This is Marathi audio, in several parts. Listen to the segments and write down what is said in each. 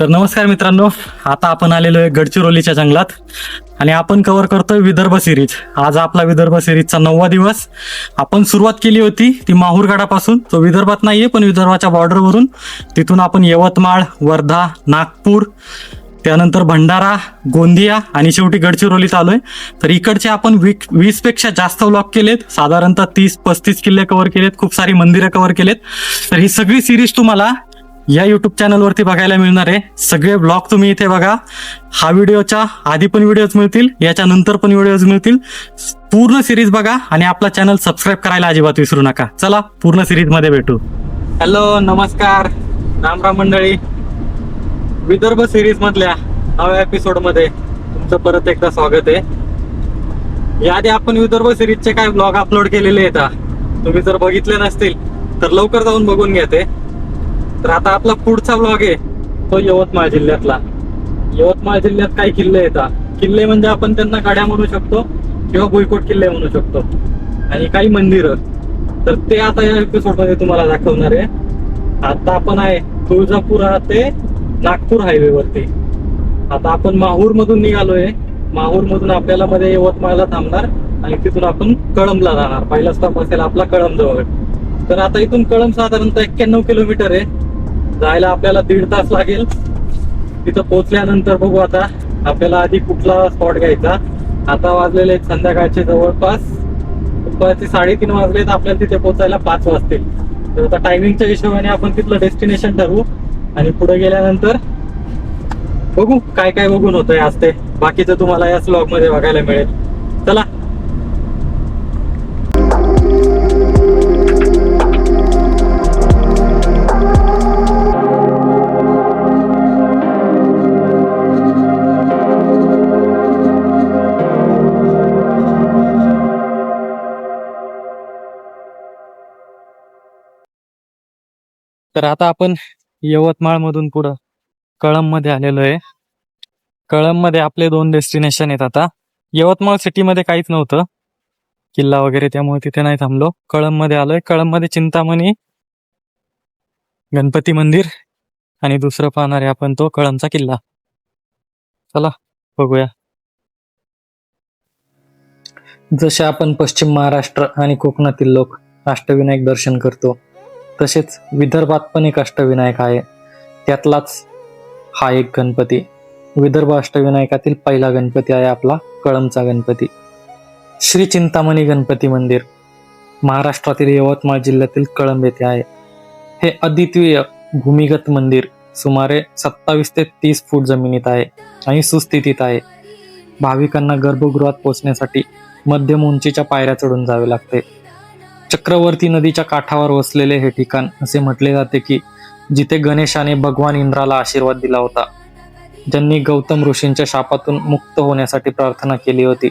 तर नमस्कार मित्रांनो आता आपण आलेलो आहे गडचिरोलीच्या जंगलात आणि आपण कव्हर करतोय विदर्भ सिरीज आज आपला विदर्भ सिरीजचा नववा दिवस. आपण सुरुवात केली होती ती माहूरगडापासून तो विदर्भात नाही आहे पण विदर्भाच्या बॉर्डरवरून तिथून आपण यवतमाळ वर्धा नागपूर त्यानंतर भंडारा गोंदिया आणि शेवटी गडचिरोलीत आलोय. तर इकडचे आपण वीक वीसपेक्षा जास्त व्लॉग केलेत. साधारणतः तीस पस्तीस किल्ले कव्हर केलेत. खूप सारी मंदिरं कव्हर केलेत. तर ही सगळी सिरीज तुम्हाला या युट्यूब चॅनलवरती बघायला मिळणार आहे. सगळे ब्लॉग तुम्ही इथे बघा. हा व्हिडिओच्या आधी पण व्हिडिओज मिळतील याच्या नंतर पण व्हिडिओज मिळतील. पूर्ण सिरीज बघा आणि आपला चॅनल सबस्क्राईब करायला अजिबात विसरू नका. चला पूर्ण सिरीजमध्ये भेटू. हॅलो नमस्कार. राम राम मंडळी. विदर्भ सिरीज मधल्या नव्या एपिसोडमध्ये तुमचं परत एकदा स्वागत आहे. याआधी आपण विदर्भ सिरीजचे काय ब्लॉग अपलोड केलेले आहेत? तुम्ही जर बघितले नसतील तर लवकर जाऊन बघून घ्या ते. तर आता आपला पुढचा ब्लॉग आहे. तो यवतमाळ जिल्ह्यातला. यवतमाळ जिल्ह्यात काही किल्ले येतात किल्ले म्हणजे आपण त्यांना गाड्या म्हणू शकतो किंवा भुईकोट किल्ले म्हणू शकतो. आणि काही मंदिरं. तर ते आता या एपिसोडमध्ये तुम्हाला दाखवणार आहे. आता आपण आहे तुळजापूर ते नागपूर हायवे वरती. आता आपण माहूर मधून निघालोय. माहूर मधून आपल्याला मध्ये यवतमाळला थांबणार आणि तिथून आपण कळंबला जाणार. पहिला स्टॉप असेल आपला कळंब जवळ तर आता इथून कळंब साधारणतः एक्क्याण्णव किलोमीटर आहे. जायला आपल्याला दीड तास लागेल. तिथं पोहोचल्यानंतर बघू आता आपल्याला आधी कुठला स्पॉट घ्यायचा. आता वाजलेले आहेत संध्याकाळचे जवळपास. दुपारचे साडेतीन वाजले तर आपल्याला तिथे पोहोचायला पाच वाजतील. तर आता टायमिंगच्या हिशोबाने आपण तिथलं डेस्टिनेशन ठरवू. आणि पुढे गेल्यानंतर बघू काय काय बघून होतंय आज ते. बाकीचं तुम्हाला या ब्लॉगमध्ये बघायला मिळेल. चला तर आता आपण यवतमाळ मधून पुढं कळंबमध्ये आलेलो आहे. कळंबमध्ये आपले दोन डेस्टिनेशन आहेत आता. यवतमाळ सिटीमध्ये काहीच नव्हतं. किल्ला वगैरे त्यामुळे तिथे नाही थांबलो. कळंबमध्ये आलोय. कळंबमध्ये चिंतामणी गणपती मंदिर आणि दुसरं पाहणार आहे आपण तो कळंबचा किल्ला. चला बघूया. जसे आपण पश्चिम महाराष्ट्र आणि कोकणातील लोक अष्टविनायक दर्शन करतो तसेच विदर्भात पण एक अष्टविनायक आहे. त्यातलाच हा एक गणपती. विदर्भ अष्टविनायकातील पहिला गणपती आहे आपला कळंबचा गणपती. श्री चिंतामणी गणपती मंदिर महाराष्ट्रातील यवतमाळ जिल्ह्यातील कळंब येथे आहे. हे अद्वितीय भूमिगत मंदिर सुमारे सत्तावीस ते तीस फूट जमिनीत आहे आणि सुस्थितीत आहे. भाविकांना गर्भगृहात पोहोचण्यासाठी मध्यम उंचीच्या पायऱ्या चढून जावे लागते. चक्रवर्ती नदीच्या काठावर वसलेले हे ठिकाण असे म्हटले जाते की जिथे गणेशाने भगवान इंद्राला आशीर्वाद दिला होता. ज्यांनी गौतम ऋषींच्या शापातून मुक्त होण्यासाठी प्रार्थना केली होती.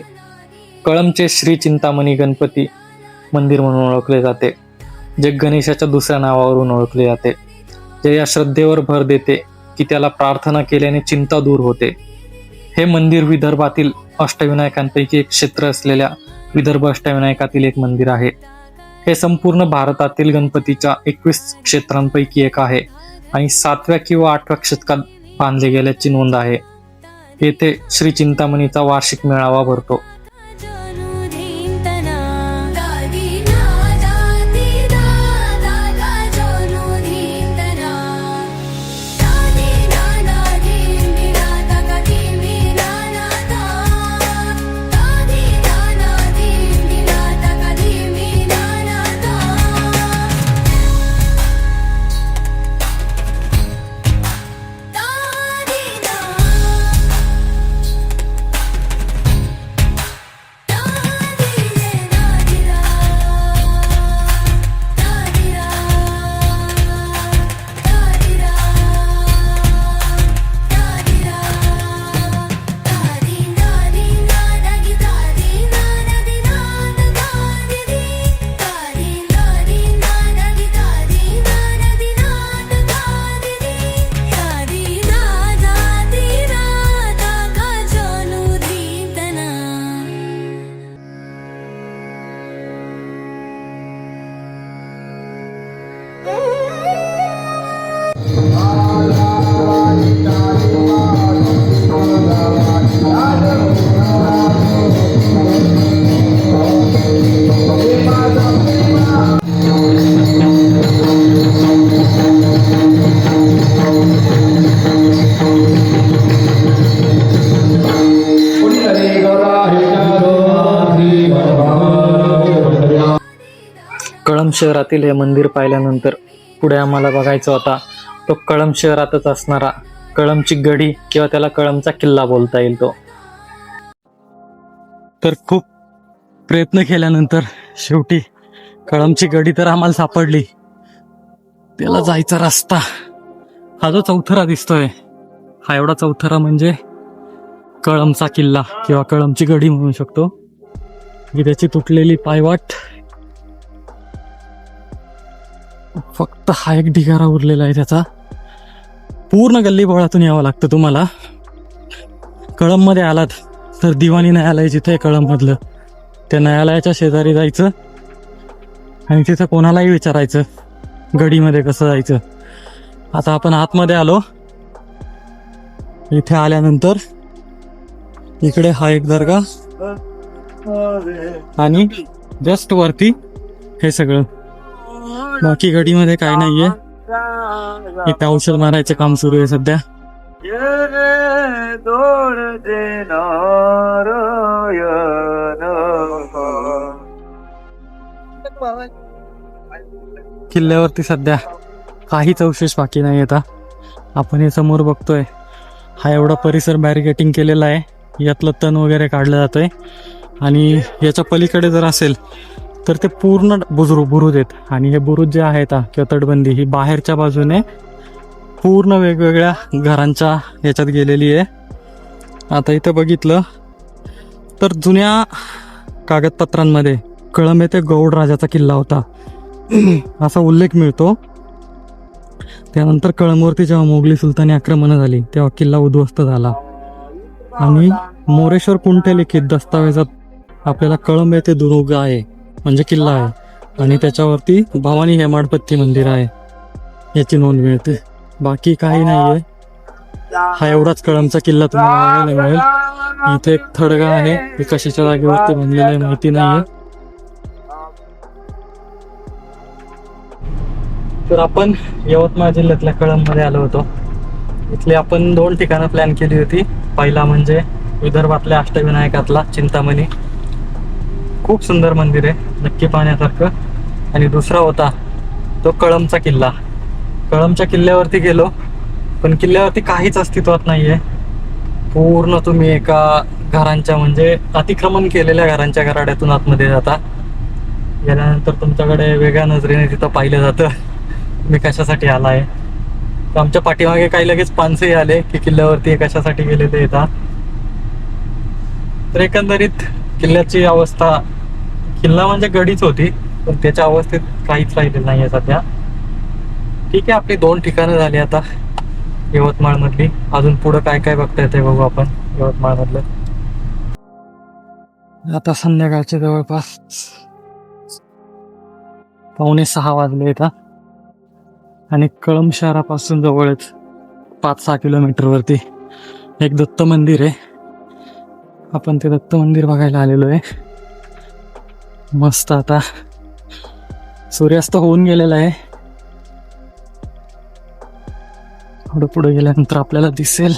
कळमचे श्री चिंतामणी गणपती मंदिर म्हणून ओळखले जाते जे गणेशाच्या दुसऱ्या नावावरून ओळखले जाते. जे या श्रद्धेवर भर देते की त्याला प्रार्थना केल्याने चिंता दूर होते. हे मंदिर विदर्भातील अष्टविनायकांपैकी एक क्षेत्र असलेल्या विदर्भ अष्टविनायकातील एक मंदिर आहे. हे संपूर्ण भारतातील गणपतीच्या एकवीस क्षेत्रांपैकी एक आहे आणि सातव्या किंवा आठव्या शतकात बांधले गेल्याची नोंद आहे. येथे श्री चिंतामणीचा वार्षिक मेळावा भरतो. शहरातील हे मंदिर पाहिल्यानंतर पुढे आम्हाला बघायचा होता तो कळंब शहरातच असणारा कळंबची गडी किंवा त्याला कळंबचा किल्ला बोलता येईल तो. तर खूप प्रयत्न केल्यानंतर शेवटी कळंबची गडी तर आम्हाला सापडली. त्याला जायचा रस्ता. हा जो चौथरा दिसतोय हा एवढा चौथरा म्हणजे कळंबचा किल्ला किंवा कळंबची गडी म्हणू शकतो. की त्याची तुटलेली पायवाट फक्त हा एक ढिगारा उरलेला आहे त्याचा. पूर्ण गल्ली बोळातून यावं लागतं तुम्हाला. कळंबमध्ये आलात तर दिवाणी न्यायालय जिथे आहे कळंबमधलं त्या न्यायालयाच्या शेजारी जायचं आणि तिथं कोणालाही विचारायचं गडीमध्ये कसं जायचं. आता आपण आतमध्ये आलो. इथे आल्यानंतर इकडे हा एक दर्गा आणि जस्ट वरती हे सगळं. बाकी गडीमध्ये काय नाहीये. इथे औषध मारायचं काम सुरू आहे सध्या. किल्ल्यावरती सध्या काहीच अवशेष बाकी नाही आता. आपण हे समोर बघतोय. हा एवढा परिसर बॅरिकेटिंग केलेला आहे. यातलं तण वगैरे काढलं जातंय. आणि याच्या पलीकडे जर असेल तर ते पूर्ण बुजरू बुरुज आहेत. आणि हे बुरुज जे आहेत किंवा तटबंदी ही बाहेरच्या बाजूने पूर्ण वेगवेगळ्या घरांच्या याच्यात गेलेली आहे. आता इथं बघितलं तर जुन्या कागदपत्रांमध्ये कळंब येथे गौड राजाचा किल्ला होता. असा उल्लेख मिळतो. त्यानंतर कळंबवरती जेव्हा मोगली सुलतानी आक्रमण झाली तेव्हा किल्ला उद्ध्वस्त झाला. आणि मोरेश्वर कुंठे लिखित दस्तावेजात आपल्याला कळंब येथे दुर्ग आहे. म्हणजे किल्ला आहे. आणि त्याच्यावरती भवानी हेमाडपत्ती मंदिर आहे. याची नोंद मिळते. बाकी काही नाहीये. हा एवढाच कळंबचा किल्ला तुम्हाला बघायला मिळेल. इथे एक थडगा आहे. हे कशाच्या जागेवरती बनलेलं आहे माहिती नाहीये. तर आपण यवतमाळ जिल्ह्यातल्या कळंबमध्ये आलो होतो. इथले आपण दोन ठिकाणं प्लॅन केली होती. पहिला म्हणजे विदर्भातल्या अष्टविनायकातला चिंतामणी. खूप सुंदर मंदिर आहे. नक्की पाहण्यासारखं. आणि दुसरा होता तो कळमचा किल्ला. कळमच्या किल्ल्यावरती गेलो पण किल्ल्यावरती काहीच अस्तित्वात नाहीये. पूर्ण तुम्ही एका घरांच्या म्हणजे अतिक्रमण केलेल्या घरांच्या घराड्यातून आतमध्ये जाता. गेल्यानंतर तुमच्याकडे वेगळ्या नजरेने तिथं पाहिलं जातं. मी कशासाठी आलाय? तर आमच्या पाठीमागे काही लगेच पानसेही आले की किल्ल्यावरती कशासाठी गेले ते येतात तर एकंदरीत किल्ल्याची अवस्था किल्ला म्हणजे गडीच होती पण त्याच्या अवस्थेत काहीच राहिलेलं नाहीये सध्या. ठीक आहे आपली दोन ठिकाणं झाली आता यवतमाळ मधली अजून पुढं काय काय बघता येते बघू आपण यवतमाळ मधलं आता संध्याकाळच्या जवळपास पावणे सहा वाजले येतात आणि कळंब शहरापासून जवळच पाच सहा किलोमीटरवरती एक दत्त मंदिर आहे. आपण ते दत्त मंदिर बघायला आलेलो आहे. मस्त आता. सूर्यास्त होऊन गेलेला आहे. थोडं पुढे गेल्यानंतर आपल्याला दिसेल.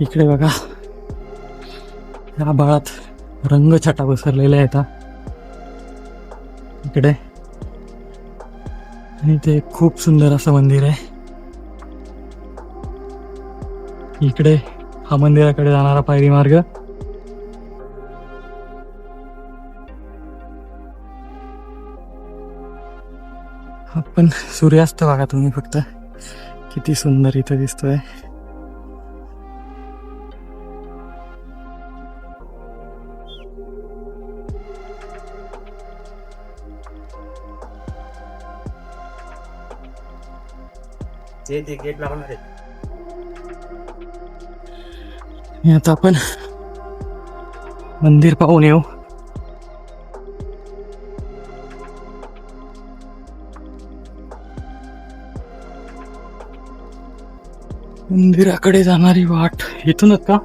इकडे बघा. या बाळात रंगछटा पसरलेल्या आहेत इकडे. आणि ते खूप सुंदर असं मंदिर आहे. इकडे. हा मंदिराकडे जाणारा पायरी मार्ग. आपण सूर्यास्त बघा तुम्ही फक्त. किती सुंदर इथं दिसतोय. ते गेट लागणार आहे आणि आता आपण मंदिर पाहून येऊ. मंदिराकडे जाणारी वाट इथूनच का?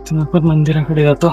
इथून आपण मंदिराकडे जातो.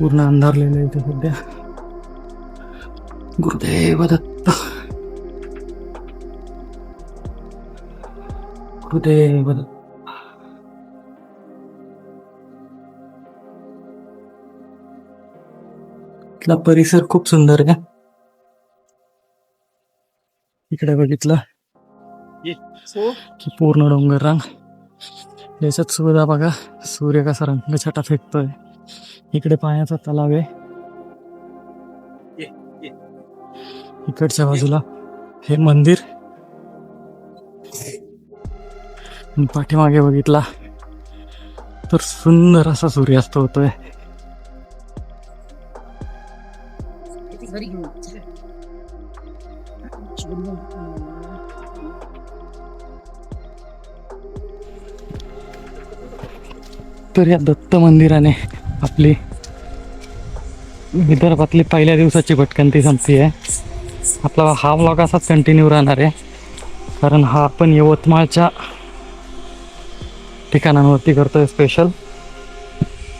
पूर्ण अंधारलेलं आहे इथे सध्या. गुरुदेव दत्त. गुरुदेव दत्त. इथला परिसर खूप सुंदर आहे इकडे बघितलं. की पूर्ण डोंगर रांग. याच्यात सुद्धा बघा. सूर्य कसा रंगछटा फेकतोय. इकडे पाण्याचा तलाव आहे. इकडच्या बाजूला हे मंदिर. पाठीमागे बघितला. तर सुंदर असा सूर्यास्त होतोय. तर या दत्त मंदिराने आपली विदर्भातली पहिल्या दिवसाची भटकंती संपली आहे आपला हा व्लॉग असाच कंटिन्यू राहणार आहे. कारण हा आपण यवतमाळच्या ठिकाणांवरती करतोय स्पेशल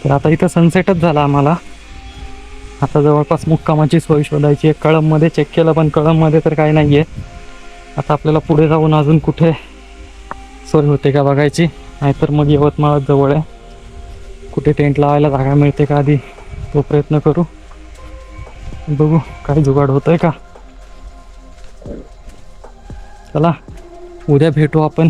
तर आता इथं सनसेटच झाला आम्हाला. आता जवळपास मुक्कामाची सोय शोधायची आहे. कळममध्ये चेक केलं पण कळममध्ये तर काही नाही आहे आता आपल्याला पुढे जाऊन अजून कुठे सोय होते का बघायची. नाहीतर मग यवतमाळच जवळ आहे. कुठे टेंट लावायला जागा मिळते का आधी? तो प्रयत्न करू. बघू काय जुगाड होतोय का? चला उद्या भेटू आपण.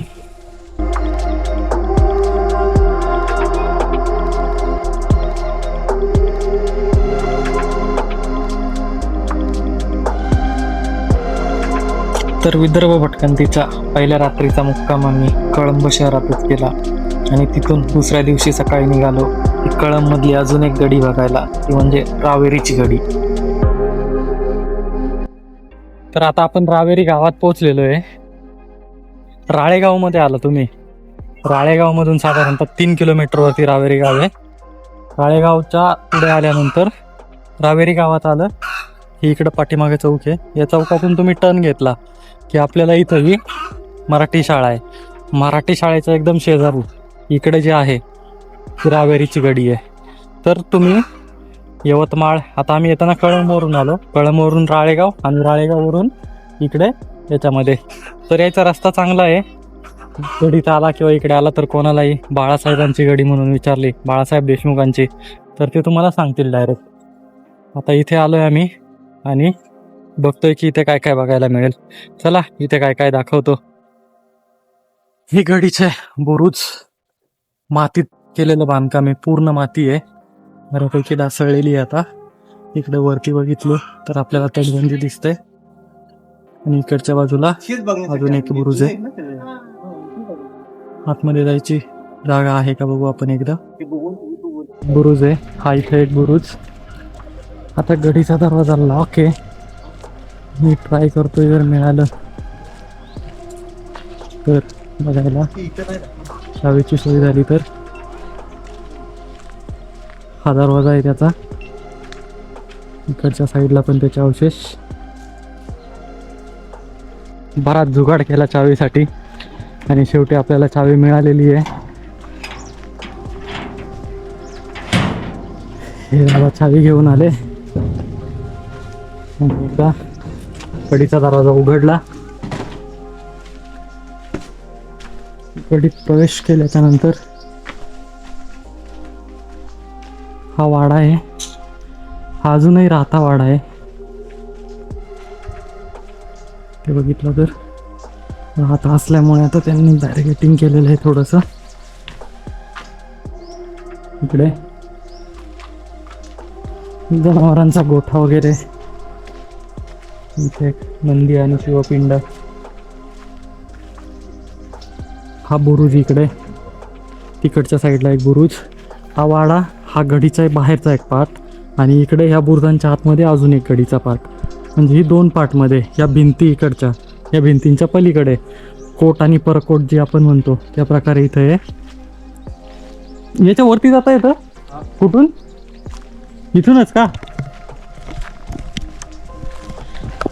तर विदर्भ भटकंतीच्या पहिल्या रात्रीचा मुक्काम आम्ही कळंब शहरातच केला. आणि तिथून दुसऱ्या दिवशी सकाळी निघालो. कळंबमधली अजून एक गडी बघायला ती म्हणजे रावेरीची गडी. तर आता आपण रावेरी गावात पोहोचलेलो आहे राळेगावमध्ये आला तुम्ही. राळेगावमधून साधारणतः तीन किलोमीटरवरती रावेरी गाव आहे. राळेगावच्या पुढे आल्यानंतर रावेरी गावात आलं. ही इकडं पाठीमागे चौक आहे. या चौकातून तुम्ही टर्न घेतला की आपल्याला इथंही मराठी शाळा आहे. मराठी शाळेचा एकदम शेजारू. इकडे जे आहे ती रावेरीची गडी आहे. तर तुम्ही यवतमाळ आता आम्ही येताना कळमवरून आलो. कळमवरून राळेगाव आणि राळेगाववरून इकडे याच्यामध्ये. तर याचा रस्ता चांगला आहे. गडीत आला किंवा इकडे आला तर कोणालाही बाळासाहेबांची गडी म्हणून विचारली बाळासाहेब देशमुखांची. तर ते तुम्हाला सांगतील डायरेक्ट आता इथे आलो आहे आम्ही आणि बघतोय की इथे काय काय बघायला मिळेल. चला इथे काय काय दाखवतो. ही गडीचे बुरुज. मातीत केलेलं बांधकाम आहे. पूर्ण माती आहे. बऱ्यापैकी ढासळलेली आहे आता. इकडे वरती बघितलं तर आपल्याला तटबंदी दिसते आणि इकडच्या बाजूला अजून एक बुरुज आहे. आतमध्ये जायची जागा आहे का बघू आपण एकदा. बुरुज आहे. हा इथे एक बुरुज. आता गडीचा दरवाजा लॉक आहे. मी ट्राय करतोय जर मिळालं तर बघायला. चावीची सोय झाली तर? हा दरवाजा आहे त्याचा. इकडच्या साईडला पण त्याचे अवशेष. बराच जुगाड केला चावीसाठी. आणि शेवटी आपल्याला चावी मिळालेली आहे. हे बाबा चावी घेऊन आले. एकदा कडीचा दरवाजा उघडला. कडीत प्रवेश केल्याच्यानंतर हा वाडा आहे. हा अजूनही राहता वाडा आहे. ते बघितलं तर राहता असल्यामुळे आता त्यांनी बॅरिगेटिंग केलेलं आहे थोडंसं. इकडे जनावरांचा गोठा वगैरे. इथे एक नंदी आणि शिवपिंड. हा बुरुज इकडे. तिकडच्या साईडला एक बुरुज. हा वाडा हा गडीचा आहे बाहेरचा एक पार्ट आणि इकडे ह्या बुरुजांच्या आतमध्ये अजून एक गडीचा पार्ट म्हणजे ही दोन पार्टमध्ये या भिंती इकडच्या या भिंतींच्या पलीकडे. कोट आणि परकोट जे आपण म्हणतो त्या प्रकारे इथं आहे याच्यावरती जाता येतं? कुठून? इथूनच का?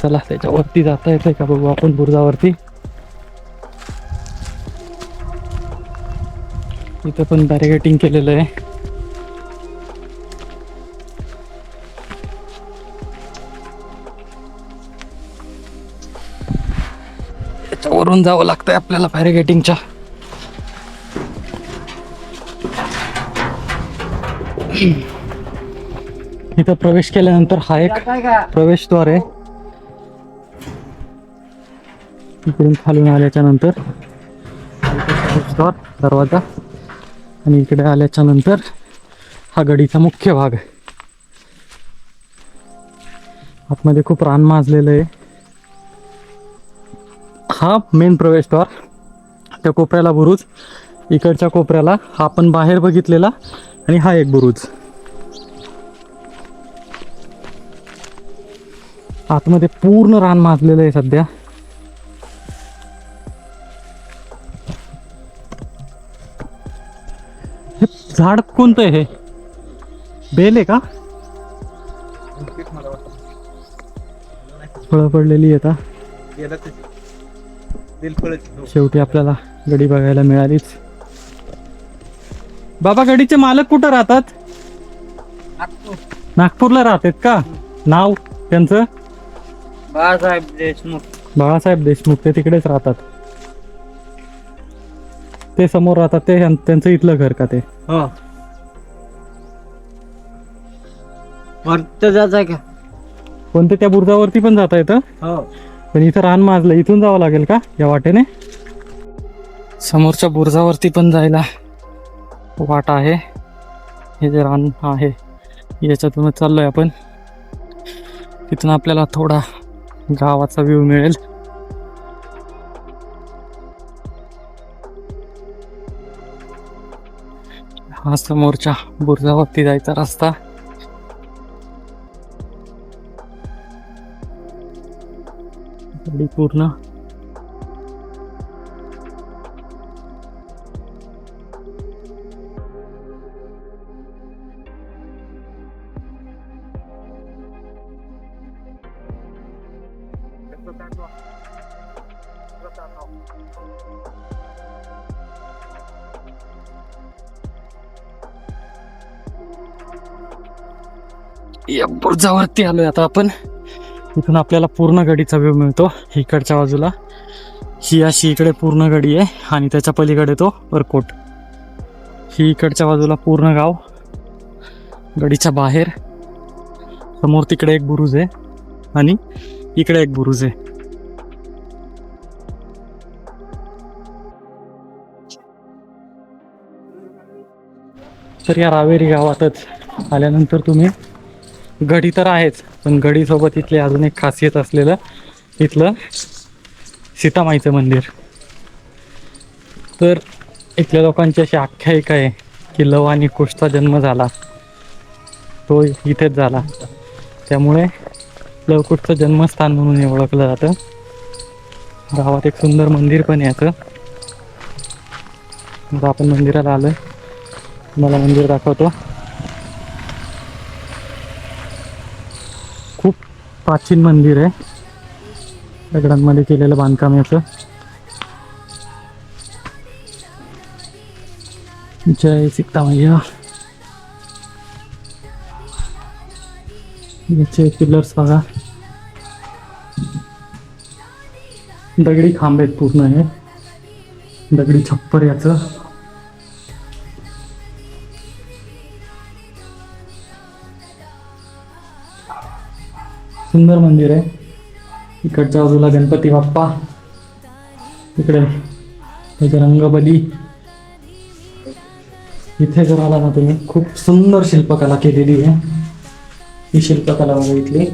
चला त्याच्यावरती जाता येतंय का बघू आपण बुरुजावरती? इथं पण बॅरिगेटिंग केलेलं आहे. याच्यावरून जावं लागतंय आपल्याला बॅरिगेटिंगच्या इथं प्रवेश केल्यानंतर हा एक प्रवेशद्वार आहे. इकडून खालून आल्याच्यानंतर दरवाजा. आणि इकडे आल्याच्यानंतर हा गडीचा मुख्य भाग आहे. आतमध्ये खूप रान माजलेलं आहे. हा मेन प्रवेशद्वार त्या कोपऱ्याला बुरुज. इकडच्या कोपऱ्याला हा आपण बाहेर बघितलेला आणि हा एक बुरुज. आतमध्ये पूर्ण रान माजलेलं आहे सध्या. हे झाड कोणतं आहे हे? बेल आहे का? फळं पडलेली आहे आता शेवटी आपल्याला गडी बघायला मिळालीच. बाबा गडीचे मालक कुठं राहतात? नागपूरला राहतात का? नाव त्यांचं? बाळासाहेब देशमुख. बाळासाहेब देशमुख ते तिकडेच राहतात. ते समोर राहतात ते ह्यां- त्यांचं इथलं घर का ते? हो. वरती जायचं का? कोणते त्या बुर्जावरती पण जाता येतं हो? पण इथं रान माजलं इथून जावं लागेल का या वाटेने? समोरच्या बुर्जावरती पण जायला वाट आहे. हे जे रान आहे याच्यातूनच चाललोय आपण. तिथून आपल्याला थोडा गावाचा व्ह्यू मिळेल. हा समोरच्या बुर्जावरती जायचा रस्ता. पूर्ण. या बुर्जावरती आलोय आता आपण. इथून आपल्याला पूर्ण गडीचा व्ह्यू मिळतो इकडच्या बाजूला. ही अशी इकडे पूर्ण गडी आहे आणि त्याच्या पलीकडे तो वरकोट ही इकडच्या बाजूला पूर्ण गाव. गडीच्या बाहेर. समोर तिकडे एक बुरुज आहे आणि इकडे एक बुरुज आहे. तर या रावेरी गावातच आल्यानंतर तुम्ही गडी तर आहेच पण गडीसोबत इथले अजून एक खासियत असलेलं इथलं सीतामाईचं मंदिर. तर इथल्या लोकांची अशी आख्यायिका आहे की लव आणि कुशचा जन्म झाला. तो इथेच झाला. त्यामुळे लवकुशचं जन्मस्थान म्हणून हे ओळखलं जातं. गावात एक सुंदर मंदिर पण याचं आता आपण मंदिराला आलोय. मला मंदिर दाखवतो खूप प्राचीन मंदिर आहे. दगडांमध्ये केलेलं बांधकाम याचं जय सीतामय्या याचे पिलर्स बघा. दगडी खांब आहेत पूर्ण हे. दगडी छप्पर याचं. सुंदर मंदिर आहे. इकडच्या बाजूला गणपती बाप्पा. इकडे बजरंग रंगबली इथे जर आला ना तुम्ही खूप सुंदर शिल्पकला केलेली आहे. ही शिल्पकला बघितली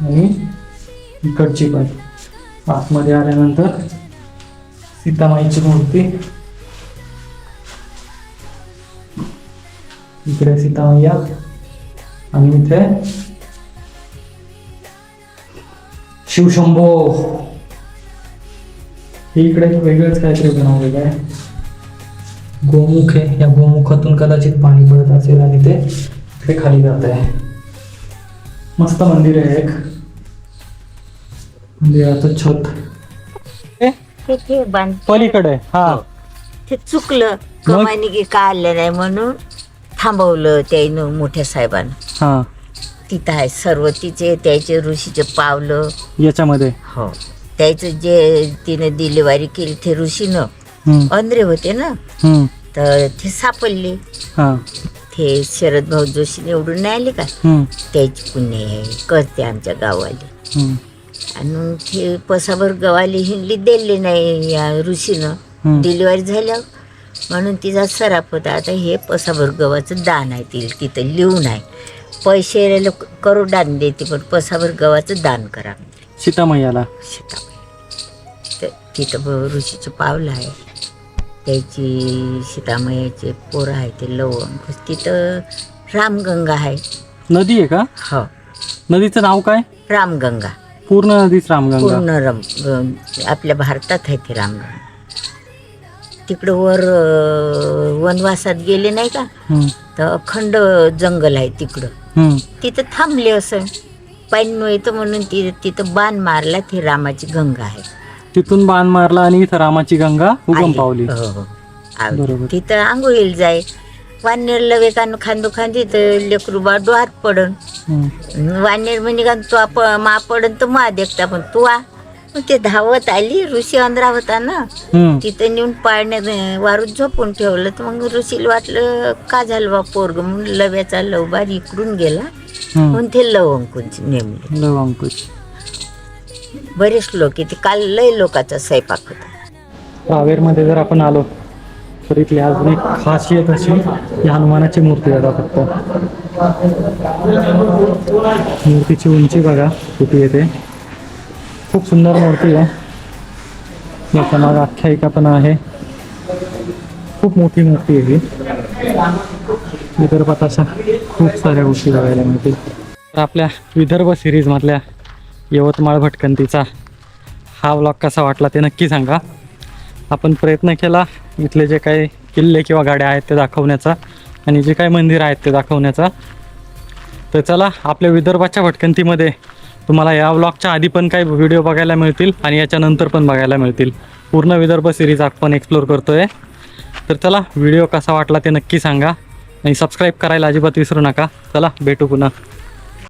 आणि इकडची पण. आतमध्ये आल्यानंतर सीतामाईची मूर्ती. इकडे सीतामय्या आणि इथे शिवशंभो. इकडे वेगळंच काहीतरी बनवलेलं आहे. गोमुख आहे या गोमुखातून कदाचित पाणी पडत असेल आणि ते इकडे खाली जात आहे. मस्त मंदिर आहे एक. मंदिराचं छत. ते ते बांध. पलीकडे हा. ते चुकलं कमानी की का आलं नाही म्हणून थांबवलं त्यानं मोठ्या साहेबांना. हा. तिथं आहे सर्व तिचे त्याचे ऋषीचे पावलं. याच्यामध्ये? हो. त्याचं जे तिनं डिलिव्हरी केली ते ऋषीनं. हम्म, अंधरे होते ना? हम्म, तर ते सापडले. हा. ते शरद भाऊ जोशी निवडून नाही आले का? हम्म, त्याची पुण्य आहे करते आमच्या गावाले हम्म, आणि मग ते पसाभर गवाली हिंडली दिले नाही या ऋषीनं. डिलिव्हरी झाल्यावर म्हणून तिचा सराफ होता आता हे पसाभर गव्हाचं दान आहे तिला तिथं लिहून आहे. पैसे लोक करोडान देते पण पसाभर गव्हाचं दान करा. सीतामय्याला सीताबाई तर तिथं ब- ऋषीचं पावलं आहे. त्याची सीतामयाचे पोरं आहे ते लवंग तिथं रामगंगा आहे. नदी आहे का? हो. नदीचं नाव काय? रामगंगा. पूर्ण नदीच रामगंगा. पूर्ण रम आपल्या भारतात आहे ते रामगंगा. तिकडं वर वनवासात गेले नाही का? तर अखंड जंगल आहे तिकडं. हम्म, तिथं थांबले असं पाणी मिळतं म्हणून ति तिथं बाण मारला ती रामाची गंगा आहे तिथून बाण मारला आणि इथं रामाची गंगा उगम आली. पावली हो, हो. आली. बरोबर. तिथं आंघोळीला जाय वानेर लवेकानं खांदू खांदी तर लेकरू बा डोहात पडन हम्म, वानेर म्हणजे का तू आप मा पडन तर मा देखता पण तू आ ते धावत आली ऋषी अंधरा होता ना हम्म, तिथं नेऊन पाळण्यात वारूत झोपून ठेवलं. तर मग ऋषीला वाटलं का झालं बा पोरग? म्हणून लव्याचा लवबार इकडून गेला. हम्म. म्हणून ते लव अंकुश नेमले. लव अंकुश बरेच लोक इथे काल लय लोकांचा स्वयंपाक होता. रावेरमध्ये जर आपण आलो तर इथली अजून एक खासियत अशी हनुमानाची मूर्ती बघा फक्त. मूर्तीची उंची बघा किती येते. खूप सुंदर मूर्ती आहे. याच्या मागे आख्यायिका पण आहे. खूप मोठी मूर्ती आहे ही. विदर्भात अशा खूप साऱ्या गोष्टी बघायला मिळतील. तर आपल्या विदर्भ सिरीजमधल्या यवतमाळ भटकंतीचा हा व्लॉग कसा वाटला ते नक्की सांगा. आपण प्रयत्न केला इथले जे काही किल्ले किंवा गाड्या आहेत ते दाखवण्याचा आणि जे काही मंदिर आहेत ते दाखवण्याचा. तर चला आपल्या विदर्भाच्या भटकंतीमध्ये तुम्हाला या व्लॉगच्या आधी पण काही व्हिडिओ बघायला मिळतील आणि याच्यानंतर पण बघायला मिळतील. पूर्ण विदर्भ सिरीज आपण एक्सप्लोर करतोय. तर चला व्हिडिओ कसा वाटला ते नक्की सांगा. आणि सबस्क्राईब करायला अजिबात विसरू नका. चला भेटू पुन्हा.